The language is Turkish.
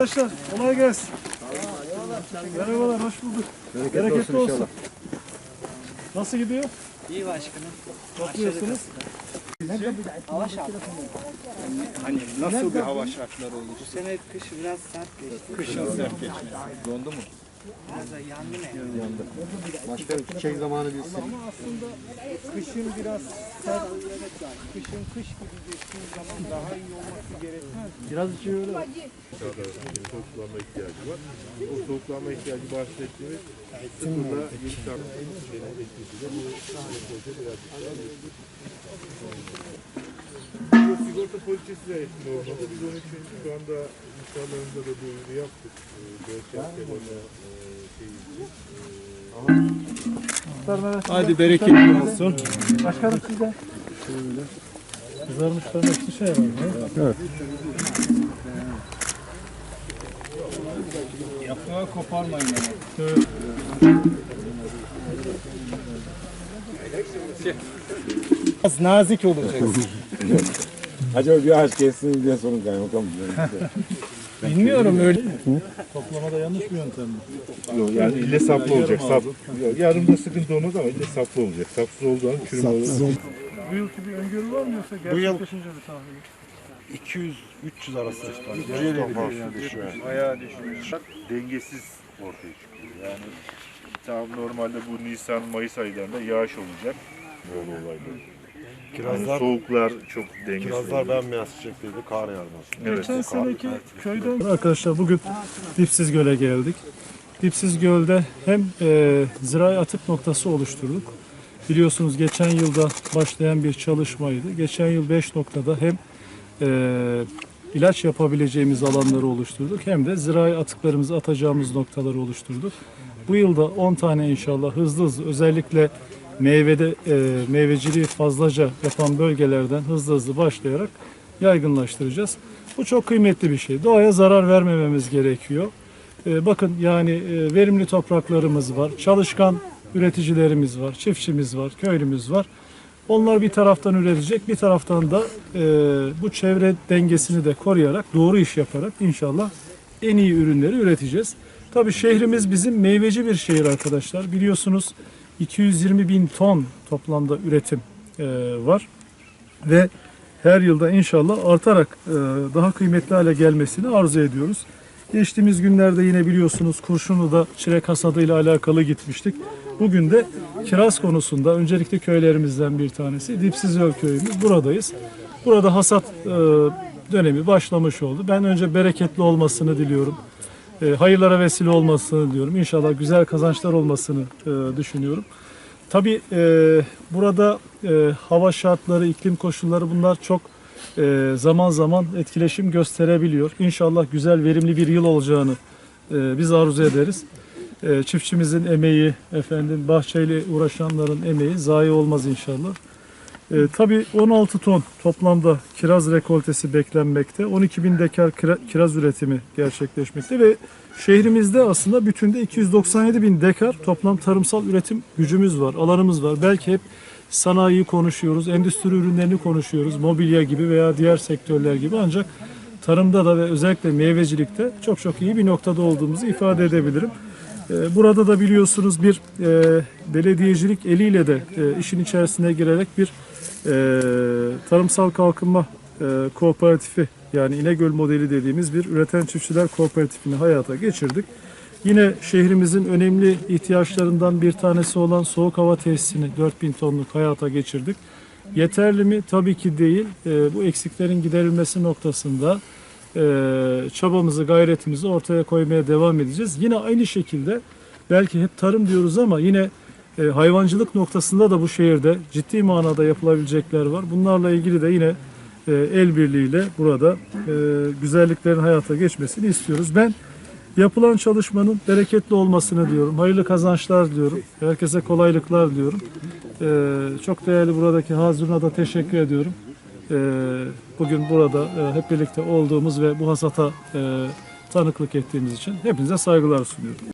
Arkadaşlar kolay gelsin. Merhabalar, hoş bulduk. Bereketli, olsun. Nasıl gidiyor? İyi başkanım. Topluyorsunuz. Hani nasıl bir hava şartları oldu? Bu sene kış biraz sert geçti. Kışın sert geçti. Dondu mu? Yandı ne? Başkanım çiçek zamanı bir sil. Kışın biraz sert, kışın kış gibi geçtiği zaman daha iyi olması gerekmez. Biraz içi öyle. soğuklanma ihtiyacı var. O soğuklanma ihtiyacı bahsettiğimiz sıfırla 7 santim şeyin etkisiyle bu birazcık daha sigorta poliçesi de normalde biz onun için şu anda insanlarımıza da duyuru yaptık. Ee, DST'lerine şey için. Hadi bereketli olsun. Başkanım sizde. Kızarmışların hepsi şey var. Evet. Yaprağı koparmayın. evet. Biraz nazik olacaksın. Acaba bir ağaç kessin diye sorun kaymakam. Bilmiyorum öyle. Toplamada yanlış bir yöntem mi? Yok yani ille saplı olacak. Sap, yok, yarımda sıkıntı olmaz ama ille saplı olacak. Sapsız olduğu zaman çürüme olur. Bu yılki bir öngörü var mı yoksa gerçekleşince bir tahmin? 200-300 arası. Bayağı düşmüş. Dengesiz ortaya çıkıyor. Yani tam normalde bu Nisan Mayıs aylarında yağış olacak. Böyle olaylar. Kirazlar, Soğuklar çok dengesiz. kirazlar oluyor. bembeyaz çiçekliydi. Kar yağması. Evet. Geçen seneki köyden... Arkadaşlar bugün Dipsiz Göl'e geldik. Dipsiz Göl'de hem e, zirai atık noktası oluşturduk. Biliyorsunuz geçen yılda başlayan bir çalışmaydı. Geçen yıl 5 noktada hem e, ilaç yapabileceğimiz alanları oluşturduk hem de zirai atıklarımızı atacağımız noktaları oluşturduk. Bu yılda 10 tane inşallah hızlı hızlı özellikle meyvede e, meyveciliği fazlaca yapan bölgelerden hızlı hızlı başlayarak yaygınlaştıracağız. Bu çok kıymetli bir şey. Doğaya zarar vermememiz gerekiyor. E, bakın yani e, verimli topraklarımız var, çalışkan üreticilerimiz var, çiftçimiz var, köylümüz var. Onlar bir taraftan üretecek, bir taraftan da e, bu çevre dengesini de koruyarak, doğru iş yaparak inşallah en iyi ürünleri üreteceğiz. Tabii şehrimiz bizim meyveci bir şehir arkadaşlar. Biliyorsunuz 220 bin ton toplamda üretim e, var ve her yılda inşallah artarak e, daha kıymetli hale gelmesini arzu ediyoruz. Geçtiğimiz günlerde yine biliyorsunuz Kurşunlu'da çilek hasadıyla alakalı gitmiştik. Bugün de kiraz konusunda öncelikle köylerimizden bir tanesi Dipsizöl köyümüz. Buradayız. Burada hasat e, dönemi başlamış oldu. Ben önce bereketli olmasını diliyorum. E, hayırlara vesile olmasını diliyorum. İnşallah güzel kazançlar olmasını e, düşünüyorum. Tabii e, burada e, hava şartları, iklim koşulları bunlar çok e, zaman zaman etkileşim gösterebiliyor. İnşallah güzel, verimli bir yıl olacağını e, biz arzu ederiz. E, çiftçimizin emeği, efendim bahçeyle uğraşanların emeği zayi olmaz inşallah. E, tabii 16 ton toplamda kiraz rekoltesi beklenmekte. 12 bin dekar kira- kiraz üretimi gerçekleşmekte ve şehrimizde aslında bütünde 297 bin dekar toplam tarımsal üretim gücümüz var, alanımız var. Belki hep sanayiyi konuşuyoruz, endüstri ürünlerini konuşuyoruz, mobilya gibi veya diğer sektörler gibi ancak tarımda da ve özellikle meyvecilikte çok çok iyi bir noktada olduğumuzu ifade edebilirim. Ee, Burada da biliyorsunuz bir e, belediyecilik eliyle de e, işin içerisine girerek bir tarımsal kalkınma e, kooperatifi yani İnegöl modeli dediğimiz bir üreten çiftçiler kooperatifini hayata geçirdik. Yine şehrimizin önemli ihtiyaçlarından bir tanesi olan soğuk hava tesisini 4000 tonluk hayata geçirdik. Yeterli mi? Tabii ki değil. E, bu eksiklerin giderilmesi noktasında e, çabamızı, gayretimizi ortaya koymaya devam edeceğiz. Yine aynı şekilde belki hep tarım diyoruz ama yine e, hayvancılık noktasında da bu şehirde ciddi manada yapılabilecekler var. Bunlarla ilgili de yine e, el birliğiyle burada e, güzelliklerin hayata geçmesini istiyoruz. Ben yapılan çalışmanın bereketli olmasını diyorum. Hayırlı kazançlar diliyorum. Herkese kolaylıklar diliyorum. E, çok değerli buradaki Hazırına da teşekkür ediyorum. E, bugün burada e, hep birlikte olduğumuz ve bu hasata e, tanıklık ettiğimiz için hepinize saygılar sunuyorum.